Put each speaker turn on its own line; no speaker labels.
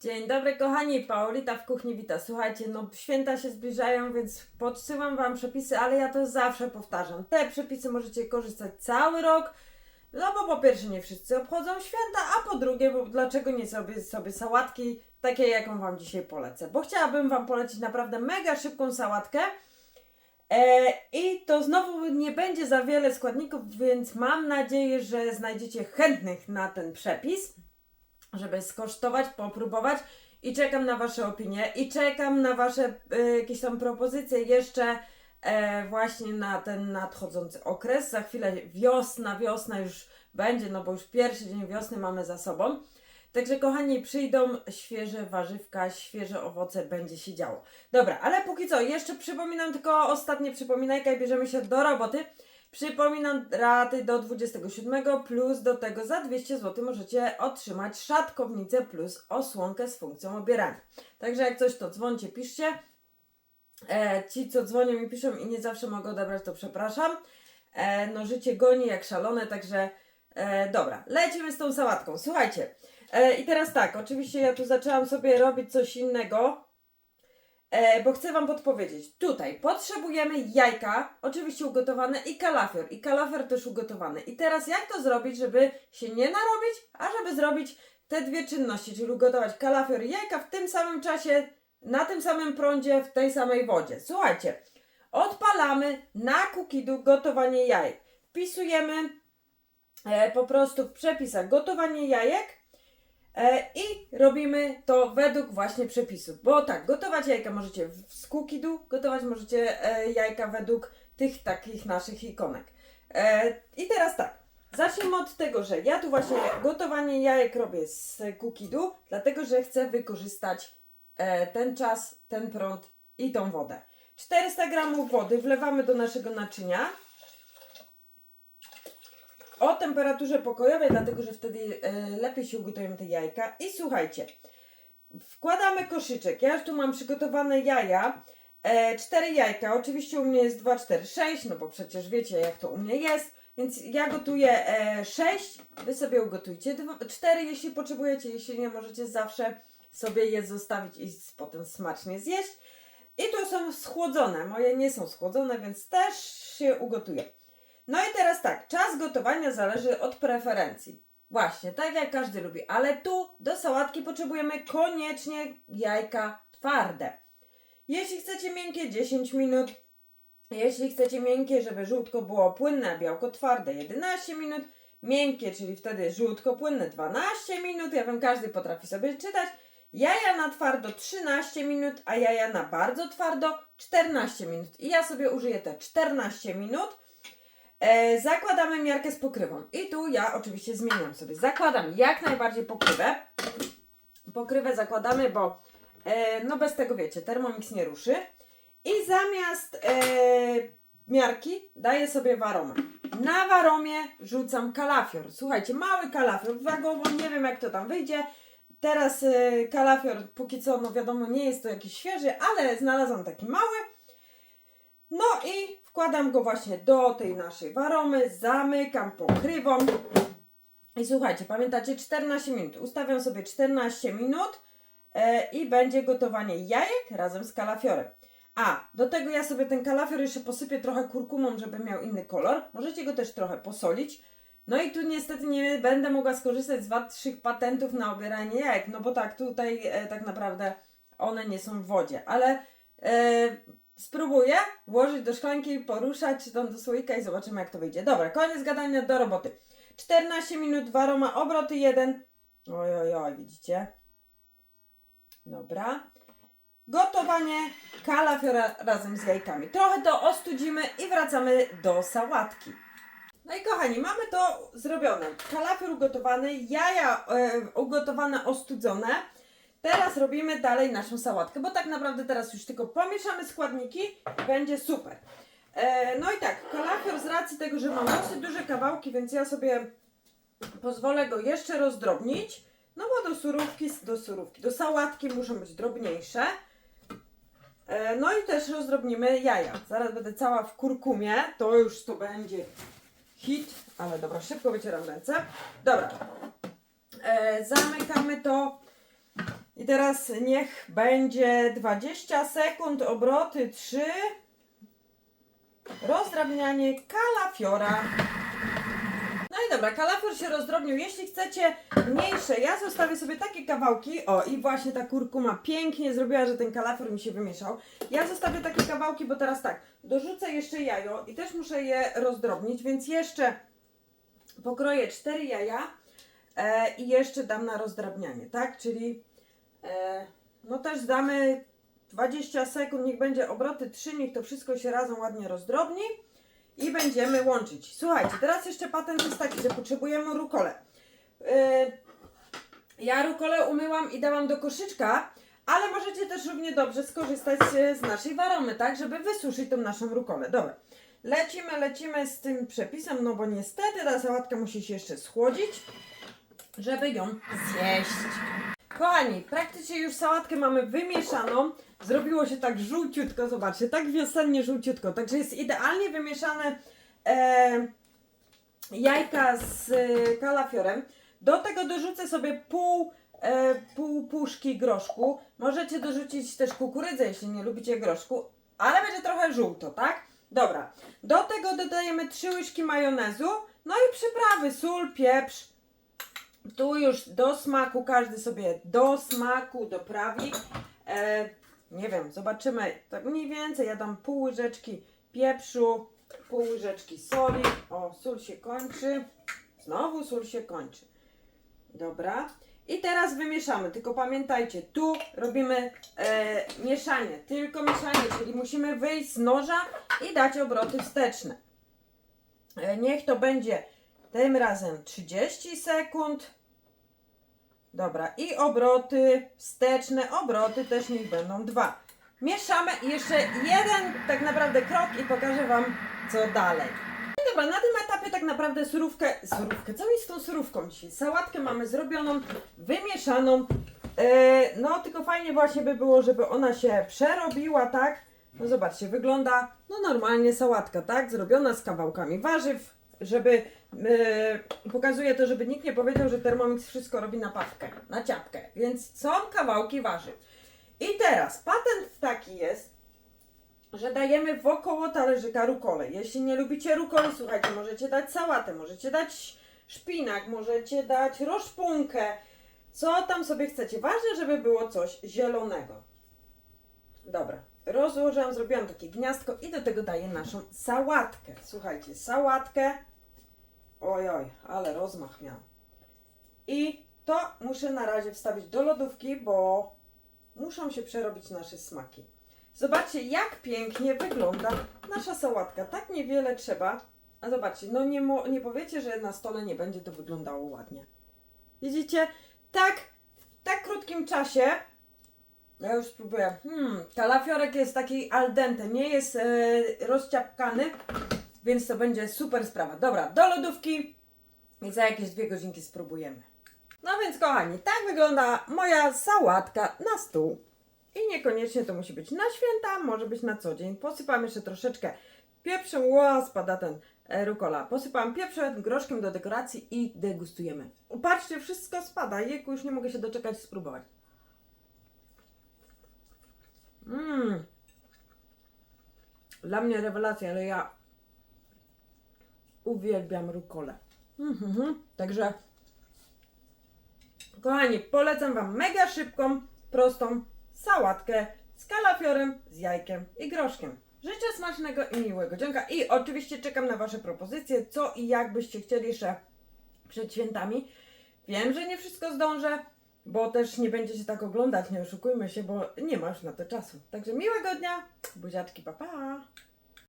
Dzień dobry kochani, Paulita w kuchni wita. Słuchajcie, no święta się zbliżają, więc podsyłam Wam przepisy, ale ja to zawsze powtarzam. Te przepisy możecie korzystać cały rok, no bo po pierwsze nie wszyscy obchodzą święta, a po drugie, bo dlaczego nie sobie, sobie sałatki takiej, jaką Wam dzisiaj polecę. Bo chciałabym Wam polecić naprawdę mega szybką sałatkę. E, I to znowu nie będzie za wiele składników, więc mam nadzieję, że znajdziecie chętnych na ten przepis żeby skosztować, popróbować i czekam na Wasze opinie i czekam na Wasze y, jakieś tam propozycje jeszcze e, właśnie na ten nadchodzący okres. Za chwilę wiosna, wiosna już będzie, no bo już pierwszy dzień wiosny mamy za sobą. Także kochani, przyjdą świeże warzywka, świeże owoce, będzie się działo. Dobra, ale póki co, jeszcze przypominam tylko ostatnie przypominajka i bierzemy się do roboty. Przypominam raty do 27 plus do tego za 200 zł możecie otrzymać szatkownicę plus osłonkę z funkcją obierania. Także jak coś to dzwońcie, piszcie. E, ci co dzwonią i piszą i nie zawsze mogę odebrać to przepraszam. E, no życie goni jak szalone, także e, dobra, lecimy z tą sałatką. Słuchajcie, e, i teraz tak, oczywiście ja tu zaczęłam sobie robić coś innego, E, bo chcę Wam podpowiedzieć. Tutaj potrzebujemy jajka, oczywiście ugotowane i kalafior. I kalafior też ugotowany. I teraz jak to zrobić, żeby się nie narobić, a żeby zrobić te dwie czynności, czyli ugotować kalafior i jajka w tym samym czasie, na tym samym prądzie, w tej samej wodzie. Słuchajcie, odpalamy na kukidu gotowanie jajek. Wpisujemy e, po prostu w przepisach gotowanie jajek I robimy to według właśnie przepisów. Bo tak, gotować jajka możecie z kukidu, gotować możecie e, jajka według tych takich naszych ikonek. E, I teraz tak, zacznijmy od tego, że ja tu właśnie gotowanie jajek robię z kukidu, dlatego że chcę wykorzystać e, ten czas, ten prąd i tą wodę. 400 gramów wody wlewamy do naszego naczynia o temperaturze pokojowej, dlatego że wtedy e, lepiej się ugotują te jajka. I słuchajcie, wkładamy koszyczek. Ja już tu mam przygotowane jaja. E, cztery jajka, oczywiście u mnie jest 2, 4, 6, no bo przecież wiecie jak to u mnie jest. Więc ja gotuję e, 6, wy sobie ugotujcie 2, 4, jeśli potrzebujecie, jeśli nie możecie zawsze sobie je zostawić i potem smacznie zjeść. I tu są schłodzone, moje nie są schłodzone, więc też się ugotuje. No i teraz tak, czas gotowania zależy od preferencji. Właśnie, tak jak każdy lubi, ale tu do sałatki potrzebujemy koniecznie jajka twarde. Jeśli chcecie miękkie 10 minut, jeśli chcecie miękkie, żeby żółtko było płynne, białko twarde 11 minut, miękkie, czyli wtedy żółtko płynne 12 minut, ja wiem, każdy potrafi sobie czytać. Jaja na twardo 13 minut, a jaja na bardzo twardo 14 minut. I ja sobie użyję te 14 minut. E, zakładamy miarkę z pokrywą. I tu ja oczywiście zmieniam sobie. Zakładam jak najbardziej pokrywę. Pokrywę zakładamy, bo e, no bez tego wiecie, Thermomix nie ruszy. I zamiast e, miarki daję sobie waromę. Na waromie rzucam kalafior. Słuchajcie, mały kalafior, wagowo, nie wiem jak to tam wyjdzie. Teraz e, kalafior, póki co, no wiadomo, nie jest to jakiś świeży, ale znalazłam taki mały. No i wkładam go właśnie do tej naszej waromy, zamykam pokrywą. I słuchajcie, pamiętacie 14 minut. Ustawiam sobie 14 minut e, i będzie gotowanie jajek razem z kalafiorem. A, do tego ja sobie ten kalafior jeszcze posypię trochę kurkumą, żeby miał inny kolor. Możecie go też trochę posolić. No i tu niestety nie będę mogła skorzystać z waszych patentów na obieranie jajek, no bo tak, tutaj e, tak naprawdę one nie są w wodzie, ale e, spróbuję włożyć do szklanki, poruszać tam do słoika i zobaczymy jak to wyjdzie. Dobra, koniec gadania do roboty. 14 minut, waroma, obroty 1. Oj, oj, oj, widzicie? Dobra. Gotowanie kalafiora razem z jajkami. Trochę to ostudzimy i wracamy do sałatki. No i kochani, mamy to zrobione. Kalafior ugotowany, jaja e, ugotowane, ostudzone. Teraz robimy dalej naszą sałatkę, bo tak naprawdę teraz już tylko pomieszamy składniki będzie super. E, no i tak, kalafior z racji tego, że mam dosyć duże kawałki, więc ja sobie pozwolę go jeszcze rozdrobnić. No bo do surówki, do surówki, do sałatki muszą być drobniejsze. E, no i też rozdrobnimy jaja. Zaraz będę cała w kurkumie, to już to będzie hit, ale dobra, szybko wycieram ręce. Dobra, e, zamykamy to. I teraz niech będzie 20 sekund, obroty 3. Rozdrabnianie kalafiora. No i dobra, kalafior się rozdrobnił. Jeśli chcecie mniejsze, ja zostawię sobie takie kawałki. O, i właśnie ta kurkuma pięknie zrobiła, że ten kalafior mi się wymieszał. Ja zostawię takie kawałki, bo teraz tak, dorzucę jeszcze jajo i też muszę je rozdrobnić, więc jeszcze pokroję 4 jaja e, i jeszcze dam na rozdrabnianie, tak? Czyli no też damy 20 sekund, niech będzie obroty 3, niech to wszystko się razem ładnie rozdrobni i będziemy łączyć. Słuchajcie, teraz jeszcze patent jest taki, że potrzebujemy rukolę. E, ja rukolę umyłam i dałam do koszyczka, ale możecie też równie dobrze skorzystać z, z naszej waromy, tak? Żeby wysuszyć tą naszą rukolę. Dobra. Lecimy, lecimy z tym przepisem, no bo niestety ta sałatka musi się jeszcze schłodzić, żeby ją zjeść. Kochani, praktycznie już sałatkę mamy wymieszaną. Zrobiło się tak żółciutko, zobaczcie, tak wiosennie żółciutko. Także jest idealnie wymieszane e, jajka z e, kalafiorem. Do tego dorzucę sobie pół, e, pół puszki groszku. Możecie dorzucić też kukurydzę, jeśli nie lubicie groszku, ale będzie trochę żółto, tak? Dobra. Do tego dodajemy 3 łyżki majonezu. No i przyprawy, sól, pieprz. Tu już do smaku, każdy sobie do smaku doprawi. E, nie wiem, zobaczymy. Tak mniej więcej ja dam pół łyżeczki pieprzu, pół łyżeczki soli. O, sól się kończy. Znowu sól się kończy. Dobra. I teraz wymieszamy, tylko pamiętajcie, tu robimy e, mieszanie, tylko mieszanie, czyli musimy wyjść z noża i dać obroty wsteczne. E, niech to będzie tym razem 30 sekund. Dobra, i obroty wsteczne, obroty też niech będą dwa. Mieszamy jeszcze jeden tak naprawdę krok i pokażę Wam co dalej. No dobra, na tym etapie tak naprawdę surówkę, surówkę, co mi z tą surówką dzisiaj? Sałatkę mamy zrobioną, wymieszaną, e, no tylko fajnie właśnie by było, żeby ona się przerobiła, tak? No zobaczcie, wygląda no normalnie sałatka, tak? Zrobiona z kawałkami warzyw, żeby e, pokazuje to, żeby nikt nie powiedział, że Thermomix wszystko robi na pawkę, na ciapkę, więc są kawałki warzyw. I teraz patent taki jest, że dajemy wokoło talerzyka rukolę. Jeśli nie lubicie rukoli, słuchajcie, możecie dać sałatę, możecie dać szpinak, możecie dać roszpunkę, co tam sobie chcecie. Ważne, żeby było coś zielonego. Dobra, rozłożyłam, zrobiłam takie gniazdko i do tego daję naszą sałatkę. Słuchajcie, sałatkę. Oj, oj, ale rozmach miał. I to muszę na razie wstawić do lodówki, bo muszą się przerobić nasze smaki. Zobaczcie, jak pięknie wygląda nasza sałatka. Tak niewiele trzeba. A zobaczcie, no nie, nie powiecie, że na stole nie będzie to wyglądało ładnie. Widzicie? Tak, w tak krótkim czasie. Ja już spróbuję. Hmm, kalafiorek jest taki al dente, nie jest e, rozciapkany, więc to będzie super sprawa. Dobra, do lodówki i za jakieś dwie godzinki spróbujemy. No więc kochani, tak wygląda moja sałatka na stół. I niekoniecznie to musi być na święta, może być na co dzień. Posypam jeszcze troszeczkę pieprzem, ła, spada ten e, rukola. Posypałam pieprzem, groszkiem do dekoracji i degustujemy. Patrzcie, wszystko spada. Jejku, już nie mogę się doczekać spróbować. Dla mnie rewelacja, ale ja uwielbiam rukolę. Mhm. Także Kochani, polecam Wam mega szybką, prostą sałatkę z kalafiorem, z jajkiem i groszkiem. Życzę smacznego i miłego dzionka i oczywiście czekam na Wasze propozycje, co i jak byście chcieli jeszcze przed świętami. Wiem, że nie wszystko zdążę, bo też nie będziecie tak oglądać, nie oszukujmy się, bo nie ma już na to czasu. Także miłego dnia, buziaczki, pa pa!